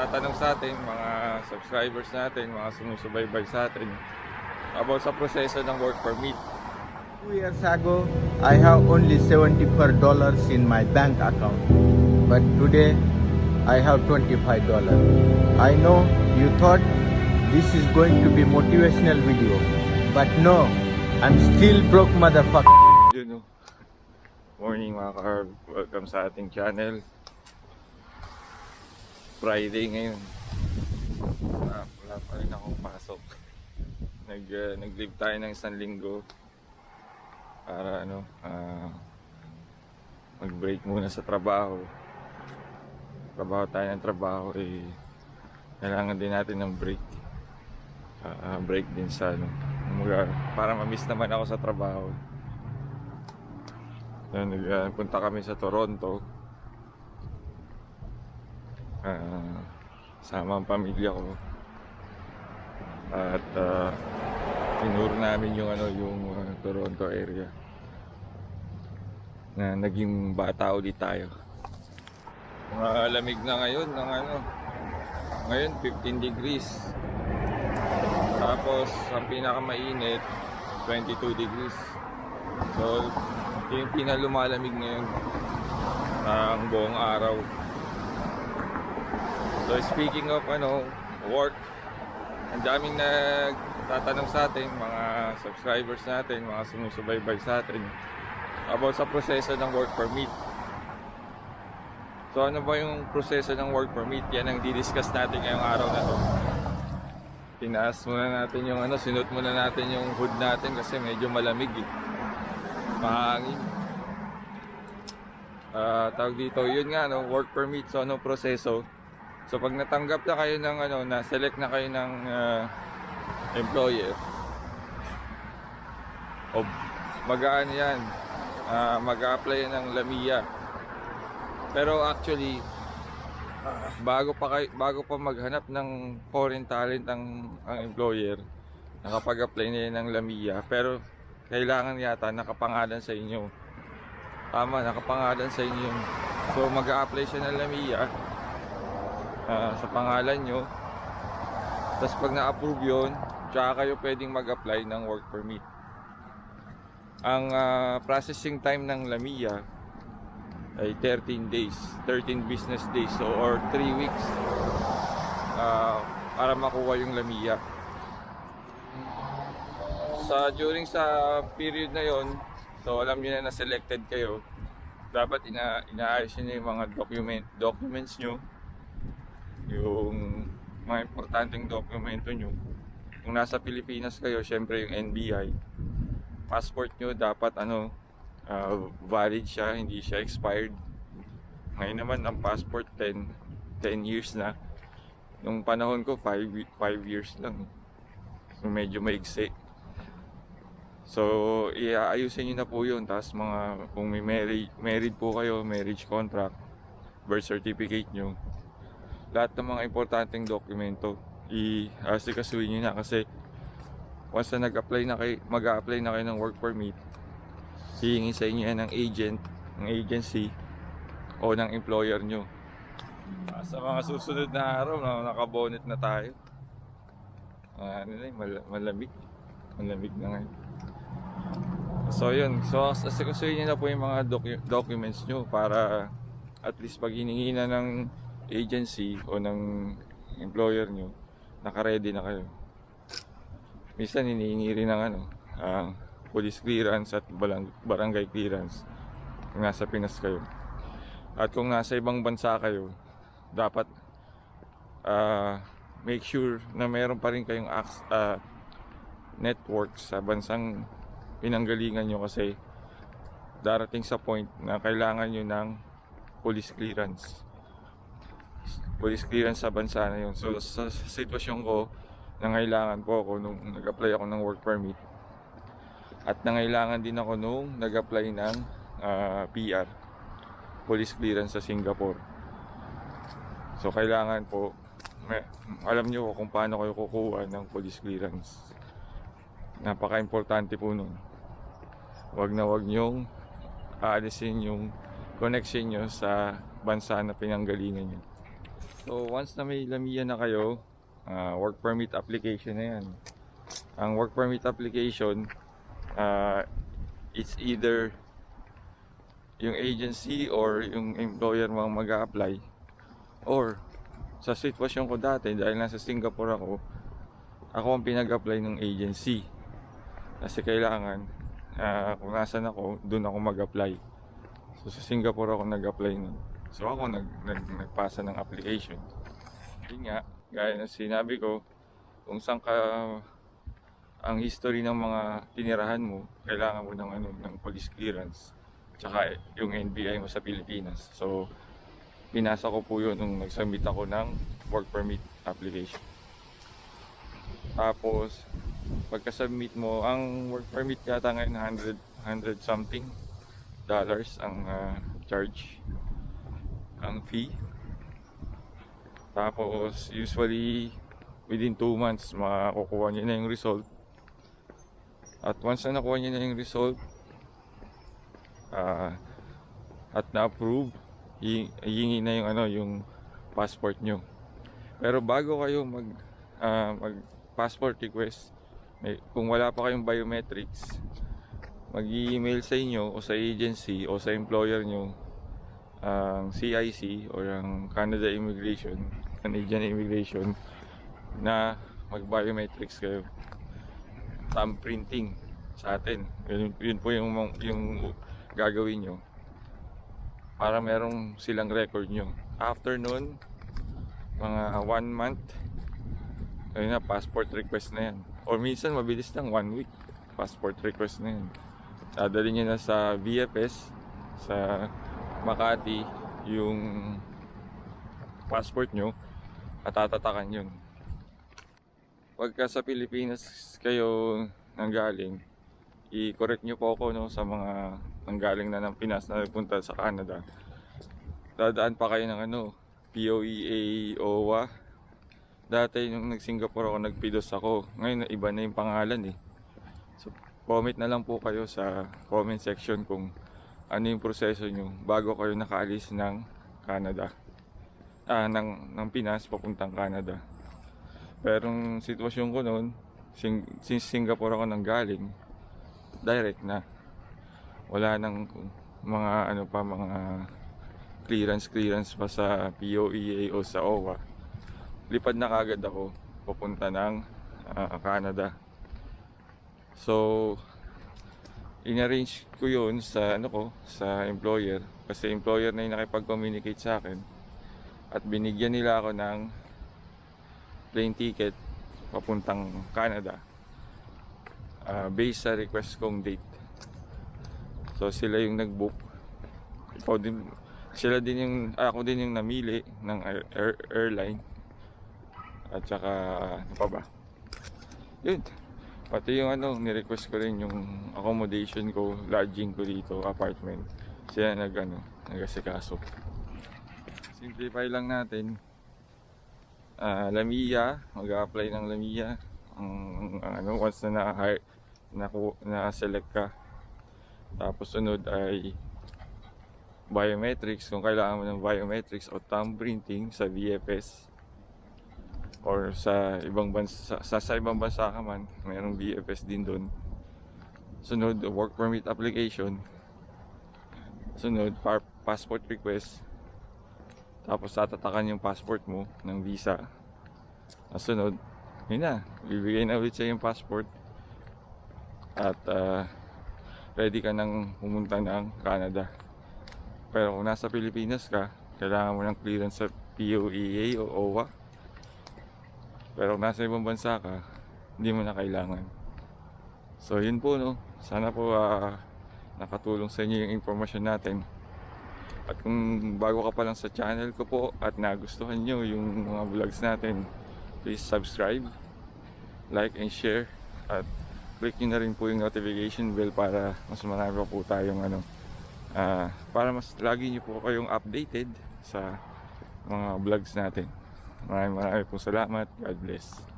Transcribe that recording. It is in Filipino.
nagtatanong sa atin, mga subscribers natin, mga sumusubaybay sa atin about sa proseso ng work permit. Two years ago, I have only 74 dollars in my bank account, but today I have 25 dollars. I know you thought this is going to be motivational video, but no, I'm still broke motherfucker. Oh. Morning mga ka welcome sa ating channel. Friday ngayon. Ah, wala pa rin akong pasok. Nag, uh, nag-leave tayo ng isang linggo para ano, ah, mag-break muna sa trabaho. Trabaho tayo ng trabaho eh kailangan din natin ng break. Ah, break din sa ano, kumbaga, para ma-miss naman ako sa trabaho. Yan, nag, ah, punta kami sa Toronto. Ah, sama ang pamilya ko. At uh, tinuro namin yung ano yung ah, Toronto area. Na naging bata ulit tayo. Malamig na ngayon ng ano. Ngayon 15 degrees. Tapos ang pinakamainit 22 degrees. So, yung pinalumalamig ngayon ang buong araw. So, speaking of ano, work, ang daming nagtatanong sa atin, mga subscribers natin, mga sumusubaybay sa atin about sa proseso ng work permit. So, ano ba yung proseso ng work permit? Yan ang didiscuss natin ngayong araw na to. Tinaas muna natin yung ano, sinut muna natin yung hood natin kasi medyo malamig eh. Mahangin. Ah, tawag dito, yun nga no, work permit so ano proseso. So pag natanggap na kayo ng ano, na select na kayo ng ah, employer. O magaan 'yan. Ah, mag-a-apply ng Lamia. Pero actually bago pa kay bago pa maghanap ng foreign talent ang ang employer, nakapag-apply na yan ng Lamia pero kailangan yata nakapangalan sa inyo. Tama, nakapangalan sa inyo. So mag apply siya ng Lamia ah, sa pangalan nyo. Tapos pag na-approve yun, tsaka kayo pwedeng mag-apply ng work permit. Ang ah, processing time ng Lamia ay 13 days, 13 business days, so or 3 weeks ah, para makuha yung Lamia. Sa during sa period na yon, so alam niyo na na selected kayo, dapat ina inaayos niyo yung mga document documents niyo, yung mga importanteng dokumento niyo. Kung nasa Pilipinas kayo, syempre yung NBI, passport niyo dapat ano ah, valid siya, hindi siya expired. Ngayon naman ang passport 10 10 years na. Nung panahon ko 5 5 years lang. So medyo maigsi. So, iaayusin niyo na po yun. Tapos mga, kung may married, married po kayo, marriage contract, birth certificate nyo, lahat ng mga importanteng dokumento, i-asikasuhin niyo na kasi once na nag-apply na kayo, mag-a-apply na kayo ng work permit, hihingi sa inyo yan ng agent, ng agency, o ng employer nyo. Ah, Sa mga susunod na araw, na nakabonet na tayo. Ah, ano na yun, mal- malamig. Malamig na ngayon. So yun, so asikasuhin nyo na po yung mga docu- documents nyo para at least pag hiningi na ng agency o ng employer nyo, naka-ready na kayo. Minsan hinihingi rin ng ano, ang police clearance at barangay clearance kung nasa Pinas kayo. At kung nasa ibang bansa kayo, dapat ah, make sure na meron pa rin kayong ah, network sa bansang pinanggalingan nyo kasi darating sa point na kailangan nyo ng police clearance. Police clearance sa bansa na yun. So sa sitwasyon ko, nangailangan po ako nung nag-apply ako ng work permit. At nangailangan din ako nung nag-apply ng ah, PR, police clearance sa Singapore. So kailangan po, may, alam nyo kung paano kayo kukuha ng police clearance. Napaka-importante po nun. Huwag na huwag nyong aalisin yung connection nyo sa bansa na pinanggalingan nyo. So once na may lamiya na kayo, ah, work permit application na yan. Ang work permit application, ah, it's either yung agency or yung employer mo ang mag apply or sa sitwasyon ko dati dahil nasa Singapore ako ako ang pinag-apply ng agency. Kasi kailangan ah, kung nasan ako doon ako mag-apply. So sa Singapore ako nag-apply nun so ako nag, nag, nagpasa ng application. Yun nga gaya ng sinabi ko kung saan ka ang history ng mga tinirahan mo kailangan mo ng ano ng police clearance tsaka yung NBI mo sa Pilipinas. So pinasa ko po yun nung nag-submit ako ng work permit application. Tapos pagka-submit mo ang work permit yata ngayon 100 100 something dollars ang ah, charge ang fee. Tapos usually within 2 months makukuha niyo na yung result. At once na nakuha niyo na yung result ah, at na-approve hi- hihingi na yung ano yung passport nyo pero bago kayo mag ah, mag passport request may, kung wala pa kayong biometrics mag-email sa inyo o sa agency o sa employer nyo ang CIC or ang Canada Immigration Canadian Immigration na mag-biometrics kayo. Thumb printing sa atin. Yun, yun po yung, yung gagawin nyo para merong silang record nyo. After nun mga one month ayun na passport request na yan. Or minsan mabilis lang one week passport request na yan. Dadali nyo na sa VFS sa Makati yung passport nyo at tatatakan yun pagka sa Pilipinas kayo nanggaling i-correct nyo po ako no, sa mga nanggaling na ng Pinas na nagpunta sa Canada. Dadaan pa kayo ng ano POEA OWA dati nung nag-Singapore ako nagpidos ako. Ngayon iba na yung pangalan eh. So comment na lang po kayo sa comment section kung ano yung proseso nyo bago kayo nakaalis ng Canada? Ah, ng, ng Pinas papuntang Canada. Pero ang sitwasyon ko noon sing, since Singapore ako nang galing direct na. Wala nang mga ano pa mga clearance clearance pa sa POEA o sa OWA lipad na kagad ako papunta ng ah, Canada. So inarrange ko yun sa ano ko sa employer. Kasi employer na yung nakipag-communicate sa akin. At binigyan nila ako ng plane ticket papuntang Canada. Ah, based sa request kong date. So sila yung nag-book. Ikaw din sila din yung ah, ako din yung namili ng air, air- airline. At saka ano pa ba? Yun pati yung ano ni-request ko rin yung accommodation ko lodging ko dito apartment. Sila nag ano nagasikaso. Simplify lang natin. Ah Lamia mag-apply ng Lamia. Ang, ang ano once na na-hire na, na-select ka. Tapos sunod ay biometrics. Kung kailangan mo ng biometrics o thumb printing sa VFS or sa ibang bansa sa, sa ibang bansa ka man mayroong VFS din doon sunod work permit application. Sunod par- passport request. Tapos tatatakan yung passport mo ng visa. Sunod yun na bibigay na ulit sa yung passport. At ah, ready ka nang pumunta ng Canada. Pero kung nasa Pilipinas ka kailangan mo ng clearance sa POEA o OWA pero kung nasa ibang bansa ka, hindi mo na kailangan. So yun po no. Sana po ah, nakatulong sa inyo yung information natin. At kung bago ka pa lang sa channel ko po at nagustuhan nyo yung mga vlogs natin, please subscribe, like and share at click nyo na rin po yung notification bell para mas marami pa po tayong ano ah, para mas lagi nyo po kayong updated sa mga vlogs natin. Maraming maraming po salamat. God bless.